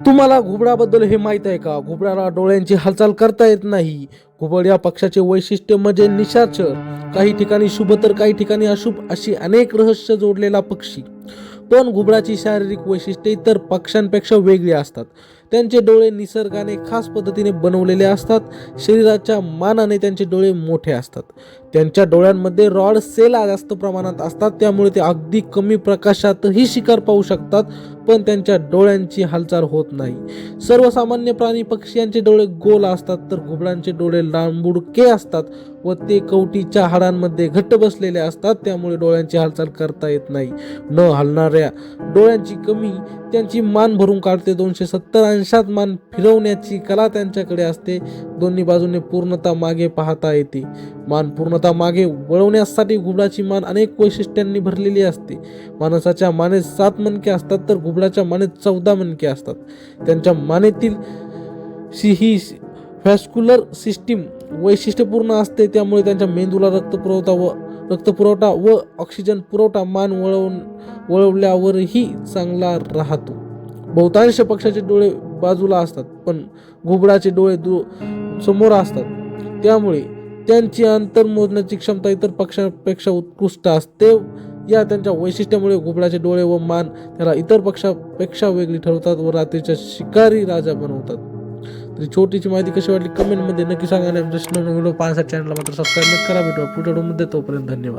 तुम्हाला घुबडाबद्दल हे माहीत आहे का? घुबडाला डोळ्यांची हालचाल करता येत नाही. घुबड या पक्षाचे वैशिष्ट्य म्हणजे निशाचर काही ठिकाणी शुभ तर काही ठिकाणी अशुभ अशी अनेक रहस्य जोडलेला पक्षी. पण घुबडाची शारीरिक वैशिष्ट्ये इतर पक्ष्यांपेक्षा वेगळी असतात. त्यांचे डोळे निसर्गाने खास पद्धतीने बनवलेले असतात. शरीराच्या मानाने त्यांचे डोळे मोठे असतात. त्यांच्या डोळ्यांमध्ये रॉड सेला जास्त प्रमाणात असतात. त्यामुळे ते अगदी कमी प्रकाशातही शिकार पाहू शकतात पण त्यांच्या डोळ्यांची हालचाल होत नाही. सर्वसामान्य प्राणी पक्षी यांचे डोळे गोल असतात तर घुबडांचे डोळे लांबुडके असतात व ते कवटीच्या हाडांमध्ये घट्ट बसलेले असतात. त्यामुळे डोळ्यांची हालचाल करता येत नाही. न हलणाऱ्या डोळ्यांची कमी त्यांची मान भरून काढते. दोनशे सत्तर अंशात मान फिरवण्याची कला त्यांच्याकडे असते. दोन्ही बाजूने पूर्णता मागे पाहता येते. मान पूर्णता मागे वळवण्यासाठी घुबडाची मान अनेक वैशिष्ट्यांनी भरलेली असते. माणसाच्या मानेत सात मणके असतात तर घुबडाच्या मानेत चौदा मणके असतात. त्यांच्या मानेतील शी ही व्हॅस्क्युलर सिस्टीम वैशिष्ट्यपूर्ण असते. त्यामुळे त्यांच्या मेंदूला रक्तपुरवठा व रक्तपुरवठा व ऑक्सिजन पुरवठा मान वळवून वळवल्यावरही चांगला राहतो. बहुतांश पक्षाचे डोळे बाजूला असतात पण घुबडाचे डोळे दु समोर असतात. त्यामुळे त्यांची अंतर मोजण्याची क्षमता इतर पक्षांपेक्षा उत्कृष्ट असते. या त्यांच्या वैशिष्ट्यामुळे घुबडाचे डोळे व मान त्याला इतर पक्षापेक्षा वेगळी ठरवतात व रात्रीच्या शिकारी राजा बनवतात. तरी छोटीची माहिती कशी वाटली? कमेंटमध्ये नक्की सांगा आणि आमच्या व्हिडिओ पाहण्यासाठी चॅनलला मात्र सबस्क्राईब करा. भेटू पुढच्या व्हिडिओमध्ये. तोपर्यंत धन्यवाद.